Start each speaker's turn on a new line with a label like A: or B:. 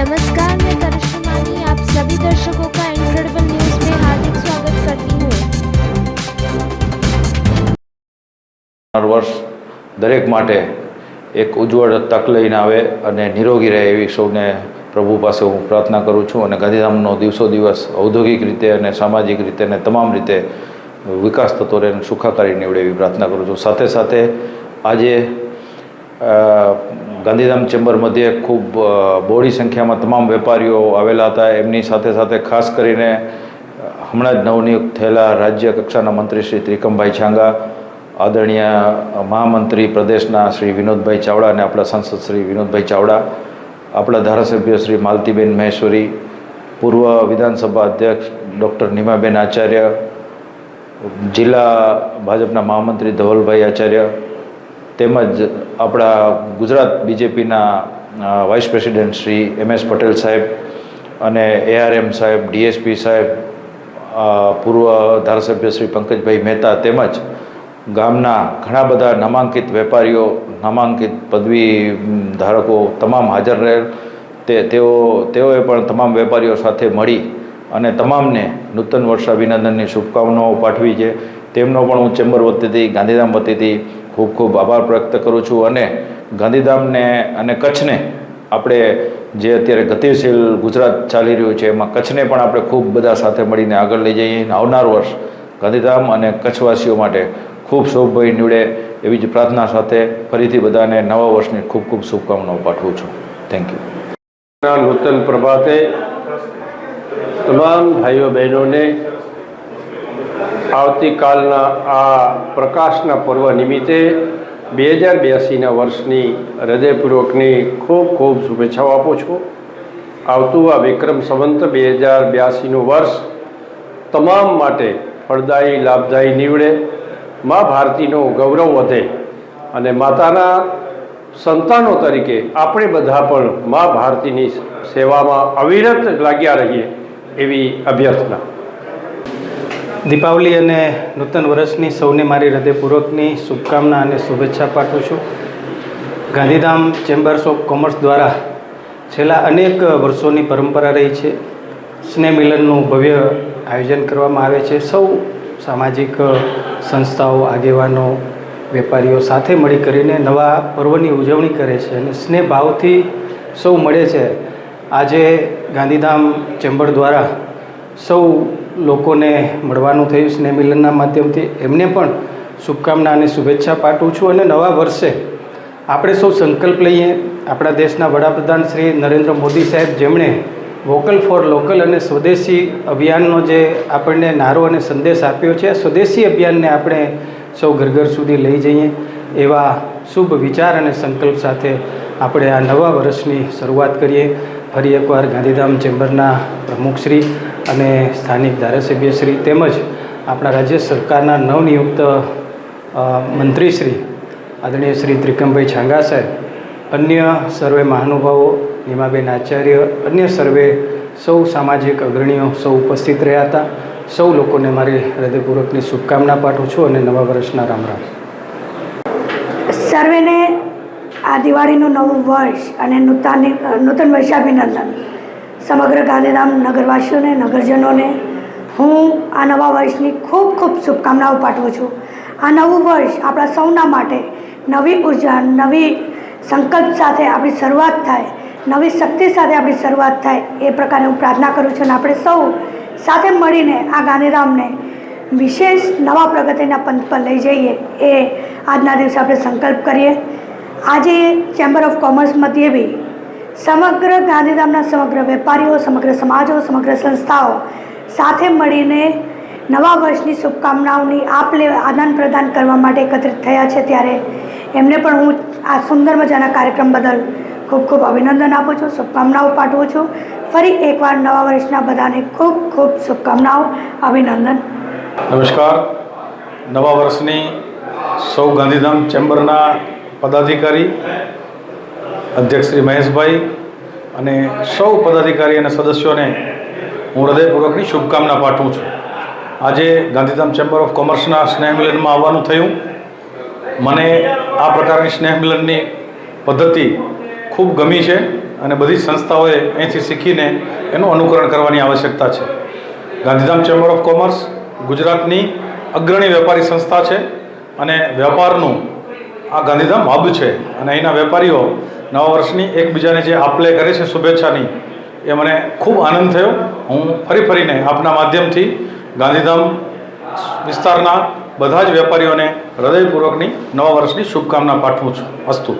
A: नमस्कार मैं करिश्मा मानी आप सभी दर्शकों का इनक्रेडिबल न्यूज में हार्दिक स्वागत करती हूँ
B: હર વર્ષ દરેક માટે એક ઉજ્જવળ તક લઈને આવે અને નિરોગી રહે એવી સૌને પ્રભુ પાસે હું પ્રાર્થના કરું છું અને ગાંધીધામનો દિવસો દિવસ ઔદ્યોગિક રીતે અને સામાજિક રીતે અને તમામ રીતે વિકાસ થતો રહે અને સુખાકારી નીવડે એવી પ્રાર્થના કરું છું સાથે સાથે આજે અ, ગાંધીધામ ચેમ્બર મધ્યે ખૂબ બહોળી સંખ્યામાં તમામ વેપારીઓ આવેલા હતા. એમની સાથે સાથે ખાસ કરીને હમણાં જ નવનિયુક્ત થયેલા રાજ્ય કક્ષાના મંત્રી શ્રી ત્રિકમભાઈ છાંગા, આદરણીય મહામંત્રી પ્રદેશના શ્રી વિનોદભાઈ ચાવડા અને આપણા સાંસદ શ્રી વિનોદભાઈ ચાવડા, આપણા ધારાસભ્ય શ્રી માલતીબેન મહેશ્વરી, પૂર્વ વિધાનસભા અધ્યક્ષ ડૉક્ટર નિમાબેન આચાર્ય, જિલ્લા ભાજપના મહામંત્રી ધવલભાઈ આચાર્ય તેમજ આપણા Gujarat બીજેપીના vice president Shri M S Patel સાહેબ અને એઆરએમ સાહેબ ડીએસપી સાહેબ પૂર્વ ધારાસભ્ય શ્રી પંકજભાઈ મહેતા તેમજ ગામના ઘણા બધા નામાંકિત વેપારીઓ, નામાંકિત પદવી ધારકો તમામ હાજર રહેલ. તે, તેઓ, તેઓએ પણ તમામ વેપારીઓ સાથે મળી અને તમામને નૂતન વર્ષ અભિનંદનની શુભકામનાઓ પાઠવી છે. તેમનો પણ હું ચેમ્બર વતીથી, ગાંધીધામ વતીથી ખૂબ ખૂબ આભાર વ્યક્ત કરું છું અને ગાંધીધામને અને કચ્છને આપણે જે અત્યારે ગતિશીલ ગુજરાત ચાલી રહ્યું છે, એમાં કચ્છને પણ આપણે ખૂબ બધા સાથે મળીને આગળ લઈ જઈએ. આવનાર વર્ષ ગાંધીધામ અને કચ્છવાસીઓ માટે ખૂબ શોભભાઈ નીવડે એવી જ પ્રાર્થના સાથે ફરીથી બધાને નવા વર્ષની ખૂબ ખૂબ શુભકામનાઓ પાઠવું છું. થેન્ક યુ
C: નૂતન પ્રભાતે તમામ ભાઈઓ બહેનોને આવતીકાલના આ પ્રકાશના પર્વ નિમિત્તે બે હજાર બ્યાસીના વર્ષની હૃદયપૂર્વકની ખૂબ ખૂબ શુભેચ્છાઓ આપું છું. આવતું આ વિક્રમ સંવંત બે હજાર બ્યાસીનું વર્ષ તમામ માટે ફળદાયી, લાભદાયી નીવડે. મા ભારતીનું ગૌરવ વધે અને માતાના સંતાનો તરીકે આપણે બધા પણ મા ભારતીની સેવામાં અવિરત લાગ્યા રહીએ એવી અભ્યર્થના.
D: દીપાવલી અને નૂતન વર્ષની સૌને મારી હૃદયપૂર્વકની શુભકામના અને શુભેચ્છા પાઠવું છું. ગાંધીધામ ચેમ્બર્સ ઓફ કોમર્સ દ્વારા છેલ્લા અનેક વર્ષોની પરંપરા રહી છે. સ્નેહ મિલનનું ભવ્ય આયોજન કરવામાં આવે છે. સૌ સામાજિક સંસ્થાઓ, આગેવાનો, વેપારીઓ સાથે મળી કરીને નવા પર્વની ઉજવણી કરે છે અને સ્નેહ ભાવથી સૌ મળે છે. આજે ગાંધીધામ ચેમ્બર દ્વારા સૌ લોકોને મળવાનું થયું સ્નેહમિલનના માધ્યમથી. એમને પણ શુભકામના અને શુભેચ્છા પાઠવું છું અને નવા વર્ષે આપણે સૌ સંકલ્પ લઈએ. આપણા દેશના વડાપ્રધાન શ્રી નરેન્દ્ર મોદી સાહેબ જેમણે વોકલ ફોર લોકલ અને સ્વદેશી અભિયાનનો જે આપણને નારો અને સંદેશ આપ્યો છે સ્વદેશી અભિયાનને આપણે સૌ ઘર ઘર સુધી લઈ જઈએ એવા શુભ વિચાર અને સંકલ્પ સાથે આપણે આ નવા વર્ષની શરૂઆત કરીએ. ફરી એકવાર ગાંધીધામ ચેમ્બરના પ્રમુખશ્રી અને સ્થાનિક ધારાસભ્યશ્રી તેમજ આપણા રાજ્ય સરકારના નવનિયુક્ત મંત્રીશ્રી આદરણીય શ્રી ત્રિકમભાઈ છાંગા સાહેબ, અન્ય સર્વે મહાનુભાવો, નીમાબેન આચાર્ય, અન્ય સર્વે સૌ સામાજિક અગ્રણીઓ સૌ ઉપસ્થિત રહ્યા હતા. સૌ લોકોને મારી હૃદયપૂર્વકની શુભકામના પાઠવું છું અને નવા વર્ષના રામ રામ.
E: સર્વેને આ દિવાળીનું નવું વર્ષ અને નૂતન નૂતન વર્ષાભિનંદન સમગ્ર ગાંધીધામ નગરવાસીઓને, નગરજનોને હું આ નવા વર્ષની ખૂબ ખૂબ શુભકામનાઓ પાઠવું છું. આ નવું વર્ષ આપણા સૌના માટે નવી ઊર્જા, નવી સંકલ્પ સાથે આપણી શરૂઆત થાય, નવી શક્તિ સાથે આપણી શરૂઆત થાય એ પ્રકારે હું પ્રાર્થના કરું છું અને આપણે સૌ સાથે મળીને આ ગાંધીધામને વિશેષ નવા પ્રગતિના પંથ પર લઈ જઈએ એ આજના દિવસે આપણે સંકલ્પ કરીએ. આજે ચેમ્બર ઓફ કોમર્સ એવી સમગ્ર ગાંધીધામના સમગ્ર વેપારીઓ, સમગ્ર સમાજો, સમગ્ર સંસ્થાઓ સાથે મળીને નવા વર્ષની શુભકામનાઓની આપ લે, આદાન પ્રદાન કરવા માટે એકત્રિત થયા છે. ત્યારે એમને પણ હું આ સુંદર મજાના કાર્યક્રમ બદલ ખૂબ ખૂબ અભિનંદન આપું છું, શુભકામનાઓ પાઠવું છું. ફરી એકવાર નવા વર્ષના બધાને ખૂબ ખૂબ શુભકામનાઓ, અભિનંદન.
F: નમસ્કાર. નવા વર્ષની સૌ ગાંધીધામ ચેમ્બરના પદાધિકારી, અધ્યક્ષ શ્રી મહેશભાઈ અને સૌ પદાધિકારી અને સદસ્યોને હું હૃદયપૂર્વકની શુભકામના પાઠવું છું. આજે ગાંધીધામ ચેમ્બર ઓફ કોમર્સના સ્નેહ મિલનમાં આવવાનું થયું. મને આ પ્રકારની સ્નેહ મિલનની પદ્ધતિ ખૂબ ગમી છે અને બધી સંસ્થાઓએ અહીંથી શીખીને એનું અનુકરણ કરવાની આવશ્યકતા છે. ગાંધીધામ ચેમ્બર ઓફ કોમર્સ ગુજરાતની અગ્રણી વેપારી સંસ્થા છે અને વેપારનું આ ગાંધીધામ હબ છે અને અહીંના વેપારીઓ નવા વર્ષની એકબીજાને જે આપલે કરે છે શુભેચ્છાની, એ મને ખૂબ આનંદ થયો. હું ફરી ફરીને આપના માધ્યમથી ગાંધીધામ વિસ્તારના બધા જ વેપારીઓને હૃદયપૂર્વકની નવા વર્ષની શુભકામના પાઠવું છું. અસ્તુ.